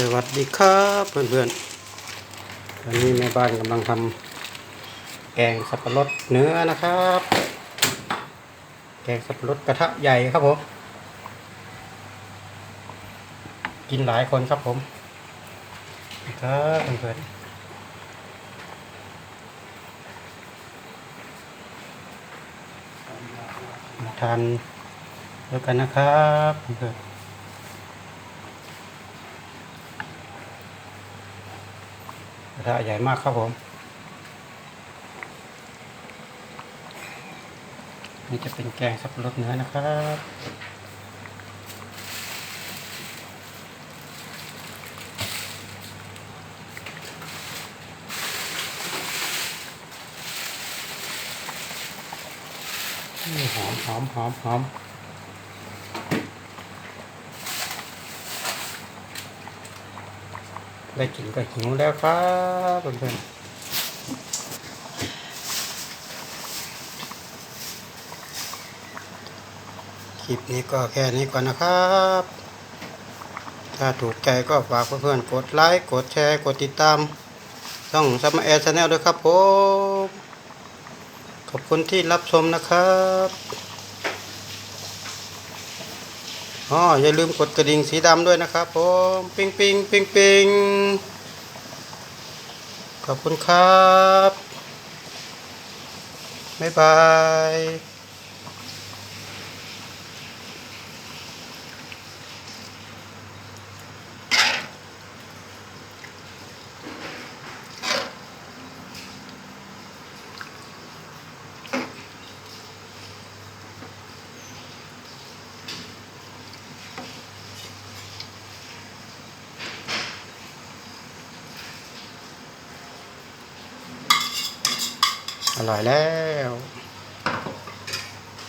สวัสดีครับเพื่อนๆตอนนี้แม่บ้านกำลังทำแกงสับปะรดเนื้อนะครับ แกงสับปะรดกระทะใหญ่ครับผม กินหลายคนครับผมครับเพื่อนๆทานด้วกันนะครับเพื่อน กระทะใหญ่มากครับผมนี่จะเป็นแกงสับปะรดเนื้อนะครับอืมหอมหอมหอมหอม ได้กินก็หิวแล้วครับเพื่อนๆคลิปนี้ก็แค่นี้ก่อนนะครับ ถ้าถูกใจก็ฝากเพื่อนๆกดไลค์กดแชร์กดติดตามช่องซัมแอร์ชาแนลด้วยครับผม ขอบคุณที่รับชมนะครับ อ๋ออย่าลืมกดกระดิ่งสีดำด้วยนะครับผมปิงปิงปิงปิงขอบคุณครับ บ๊ายบาย อร่อยแล้ว